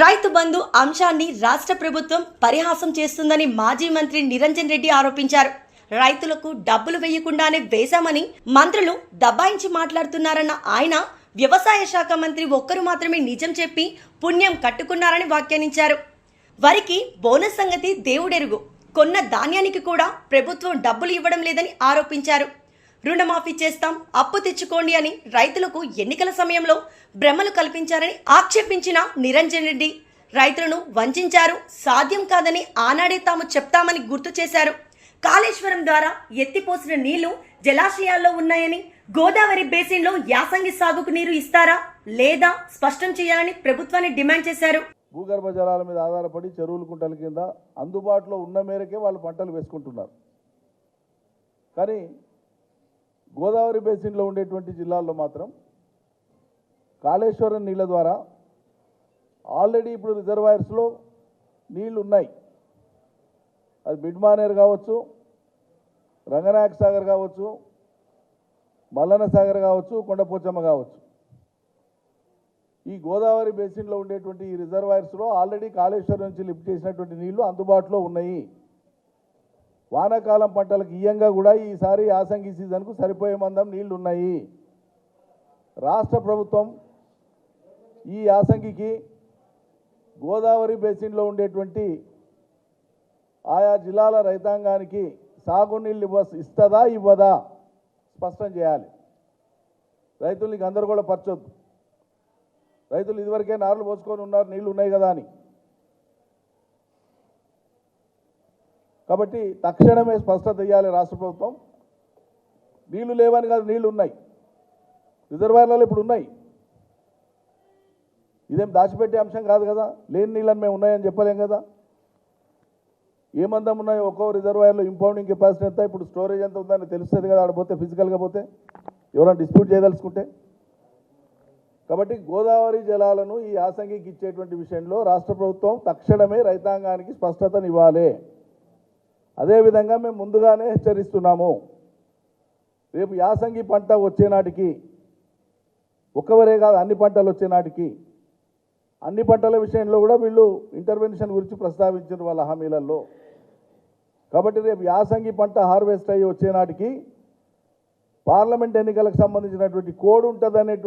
రైతు బంధు అంశాన్ని రాష్ట్ర ప్రభుత్వం పరిహాసం చేస్తుందని మాజీ మంత్రి నిరంజన్ రెడ్డి ఆరోపించారు. రైతులకు డబ్బులు వేయకుండానే వేశామని మంత్రులు దబాయించి మాట్లాడుతున్నారన్న ఆయన వ్యవసాయ శాఖ మంత్రి ఒక్కరు మాత్రమే నిజం చెప్పి పుణ్యం కట్టుకున్నారని వ్యాఖ్యానించారు. వరికి బోనస్ సంగతి దేవుడెరుగు. కొన్న ధాన్యానికి కూడా ప్రభుత్వం డబ్బులు ఇవ్వడం లేదని ఆరోపించారు. రుణమాఫీ చేస్తాం అప్పు తెచ్చుకోండి అని రైతులకు ఎన్నికల సమయంలో భ్రమలు కల్పించారని ఆక్షేపించిన నిరంజన్ రెడ్డి. రైతులను వంచారు సాధ్యం కాదని ఆనాడే తాము చెప్తామని గుర్తు చేశారు. కాళేశ్వరం ద్వారా ఎత్తిపోసిన నీళ్ళు జలాశయాల్లో ఉన్నాయని గోదావరి బేసిన్లో యాసంగి సాగుకు నీరు ఇస్తారా లేదా స్పష్టం చేయాలని ప్రభుత్వాన్ని డిమాండ్ చేశారు. భూగర్భ జలాల మీద ఆధారపడి చెరువులు కుంటల కింద అందుబాటులో ఉన్న మేరకే వాళ్ళు పంటలు వేసుకుంటున్నారు. కానీ గోదావరి బేసిన్లో ఉండేటువంటి జిల్లాల్లో మాత్రం కాళేశ్వరం నీళ్ళ ద్వారా ఆల్రెడీ ఇప్పుడు రిజర్వాయర్స్లో నీళ్ళు ఉన్నాయి అది బిడ్మానేర్ కావచ్చు రంగనాయక సాగర్ కావచ్చు మల్లన సాగర్ కావచ్చు కొండపోచమ్మ కావచ్చు. ఈ గోదావరి బేసిన్లో ఉండేటువంటి ఈ రిజర్వాయర్స్లో ఆల్రెడీ కాళేశ్వరం నుంచి లిఫ్ట్ చేసినటువంటి నీళ్ళు అందుబాటులో ఉన్నాయి. వానాకాలం పంటలకు ఇయ్యంగా కూడా ఈసారి యాసంగి సీజన్కు సరిపోయే మందం నీళ్ళు ఉన్నాయి రాష్ట్ర ప్రభుత్వం ఈ యాసంగికి గోదావరి బేసిన్లో ఉండేటువంటి ఆయా జిల్లాల రైతాంగానికి సాగునీళ్ళు ఇవ్వ ఇస్తుందా ఇవ్వదా స్పష్టం చేయాలి. రైతులకి అందరూ కూడా పరచొద్దు రైతులు ఇదివరకే నార్లు పోసుకొని ఉన్నారు నీళ్ళు ఉన్నాయి కదా అని. కాబట్టి తక్షణమే స్పష్టత ఇవ్వాలి రాష్ట్ర ప్రభుత్వం. నీళ్ళు లేవని కాదు నీళ్ళు ఉన్నాయి రిజర్వాయర్లలో ఇప్పుడు ఉన్నాయి. ఇదేం దాచిపెట్టే అంశం కాదు కదా. లేని నీళ్ళని మేము ఉన్నాయని చెప్పలేం కదా. ఏ మందం ఉన్నాయో ఒక్కో రిజర్వాయర్లో ఇంపౌండింగ్ కెపాసిటీ ఎంత ఇప్పుడు స్టోరేజ్ ఎంత ఉందని తెలుస్తుంది కదా ఆడ పోతే ఫిజికల్గా పోతే. ఎవరైనా డిస్ప్యూట్ చేయదలుచుకుంటే. కాబట్టి గోదావరి జలాలను ఈ యాసంగికి ఇచ్చేటువంటి విషయంలో రాష్ట్ర ప్రభుత్వం తక్షణమే రైతాంగానికి స్పష్టతనివ్వాలి. అదేవిధంగా మేము ముందుగానే హెచ్చరిస్తున్నాము. రేపు యాసంగి పంట వచ్చేనాటికి ఒక్కవరే కాదు అన్ని పంటలు వచ్చేనాటికి అన్ని పంటల విషయంలో కూడా వీళ్ళు ఇంటర్వెన్షన్ గురించి ప్రస్తావించారు వాళ్ళ హామీలలో. కాబట్టి రేపు యాసంగి పంట హార్వెస్ట్ అయ్యి వచ్చేనాటికి పార్లమెంట్ ఎన్నికలకు సంబంధించినటువంటి కోడ్ ఉంటుంది